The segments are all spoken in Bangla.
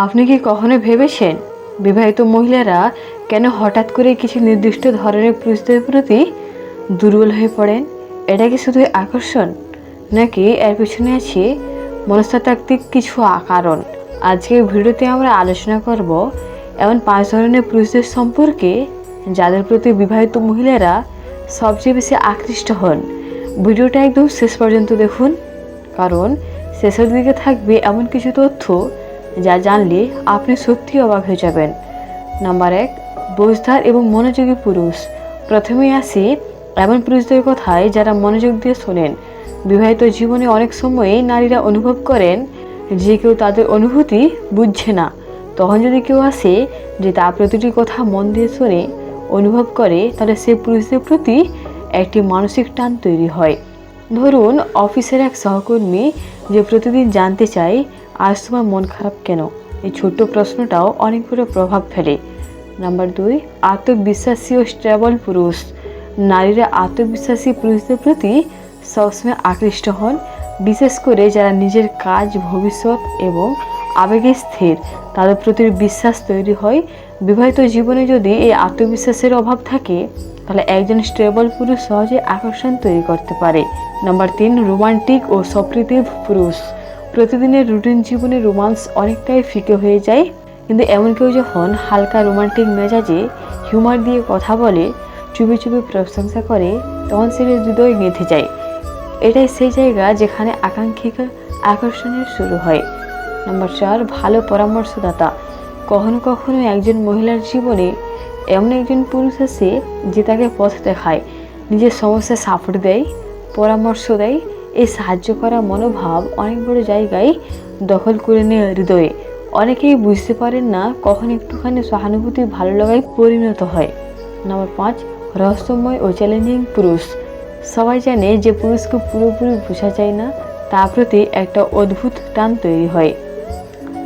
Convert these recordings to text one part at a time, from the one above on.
আপনি কি কখনো ভেবেছেন বিবাহিত মহিলারা কেন হঠাৎ করে কিছু নির্দিষ্ট ধরনের পুরুষদের প্রতি দুর্বল হয়ে পড়েন? এটা কি শুধু আকর্ষণ? নাকি এর পিছনে আছে মনস্তাত্ত্বিক কিছু কারণ? আজকের ভিডিওতে আমরা আলোচনা করব এমন পাঁচ ধরনের পুরুষদের সম্পর্কে যাদের প্রতি বিবাহিত মহিলারা সবচেয়ে বেশি আকৃষ্ট হন। ভিডিওটা একদম শেষ পর্যন্ত দেখুন, কারণ শেষের দিকে থাকবে এমন কিছু তথ্য যা জানলে আপনি সত্যি অবাক হয়ে যাবেন। নাম্বার এক, বোঝদার এবং মনোযোগী পুরুষ। প্রথমেই আসি এমন পুরুষদের কথায় যারা মনোযোগ দিয়ে শোনেন। বিবাহিত জীবনে অনেক সময়ই নারীরা অনুভব করেন যে কেউ তাদের অনুভূতি বুঝছে না। তখন যদি কেউ আসে যে তার প্রতিটি কথা মন দিয়ে শুনে, অনুভব করে, তাহলে সে পুরুষদের প্রতি একটি মানসিক টান তৈরি হয়। ধরুন, অফিসের এক সহকর্মী যে প্রতিদিন জানতে চায় আজ তোমার মন খারাপ কেন? এই ছোট্ট প্রশ্নটাও অনেক বড় প্রভাব ফেলে। নাম্বার দুই, আত্মবিশ্বাসী ও স্টেবল পুরুষ। নারীরা আত্মবিশ্বাসী পুরুষদের প্রতি সবসময় আকৃষ্ট হন, বিশেষ করে যারা নিজের কাজ, ভবিষ্যৎ এবং আবেগে স্থির। তাদের প্রতি বিশ্বাস তৈরি হয়। বিবাহিত জীবনে যদি এই আত্মবিশ্বাসের অভাব থাকে, তাহলে একজন স্টেবল পুরুষ সহজে আকর্ষণ তৈরি করতে পারে। নাম্বার তিন, রোমান্টিক ও সপ্রীতিভ পুরুষ। প্রতিদিনের রুটিন জীবনে রোমান্স অনেকটাই ফিকে হয়ে যায়। কিন্তু এমন কেউ যখন হালকা রোমান্টিক মেজাজে হিউমার দিয়ে কথা বলে, চুপি চুপি প্রশংসা করে, তখন সে হৃদয় গেঁথে যায়। এটাই সেই জায়গা যেখানে আকাঙ্ক্ষিকা আকর্ষণের শুরু হয়। নম্বর চার, ভালো পরামর্শদাতা। কখনো কখনো একজন মহিলার জীবনে এমন একজন পুরুষ আছে যে তাকে পথ দেখায়, নিজের সমস্যা সাপোর্ট দেয়, পরামর্শ দেয় এই সাহায্য করা মনোভাব অনেক বড় জায়গায় দখল করে নেয় হৃদয়ে। অনেকেই বুঝতে পারেন না কখন একটুখানি সহানুভূতি ভালো লাগায় পরিণত হয়। নম্বর পাঁচ, রহস্যময় ও চ্যালেঞ্জিং পুরুষ। সবাই জানে যে পুরুষকে পুরোপুরি বোঝা যায় না, তার প্রতি একটা অদ্ভুত টান তৈরি হয়।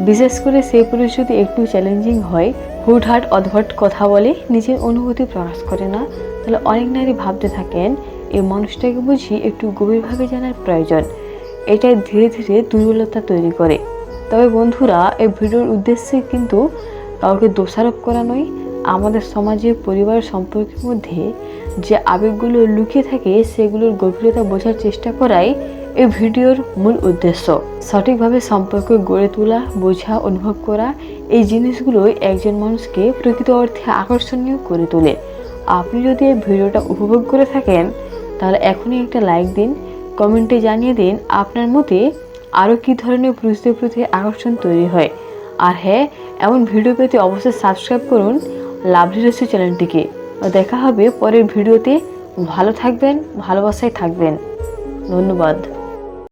বিশেষ করে সেই পুরুষ যদি একটু চ্যালেঞ্জিং হয়, হুটহাট অদ্ভট কথা বলে নিজের অনুভূতি প্রকাশ করে না, তাহলে অনেক নারী ভাবতে থাকেন এই মানুষটাকে বুঝি একটু গভীরভাবে জানার প্রয়োজন। এটাই ধীরে ধীরে দুর্বলতা তৈরি করে। তবে বন্ধুরা, এই ভিডিওর উদ্দেশ্যে কিন্তু কাউকে দোষারোপ করা নয়, আমাদের সমাজে পরিবার সম্পর্কের মধ্যে যে আবেগগুলো লুকিয়ে থাকে, সেগুলোর গভীরতা বোঝার চেষ্টা করাই এই ভিডিওর মূল উদ্দেশ্য। সঠিকভাবে সম্পর্ক গড়ে তোলা, বোঝা, অনুভব করা, এই জিনিসগুলোই একজন মানুষকে প্রকৃত অর্থে আকর্ষণীয় করে তোলে। আপনি যদি এই ভিডিওটা উপভোগ করে থাকেন তাহলে এখনই একটা লাইক দিন কমেন্টে জানিয়ে দিন আপনার মতে আরও কী ধরনের পুরুষদের প্রতি আকর্ষণ তৈরি হয়। আর হ্যাঁ এমন ভিডিও পেতে অবশ্যই সাবস্ক্রাইব করুন লাভলি রেসি চ্যানেলটিকে। দেখা হবে পরের ভিডিওতে ভালো থাকবেন, ভালোবাসায় থাকবেন। ধন্যবাদ।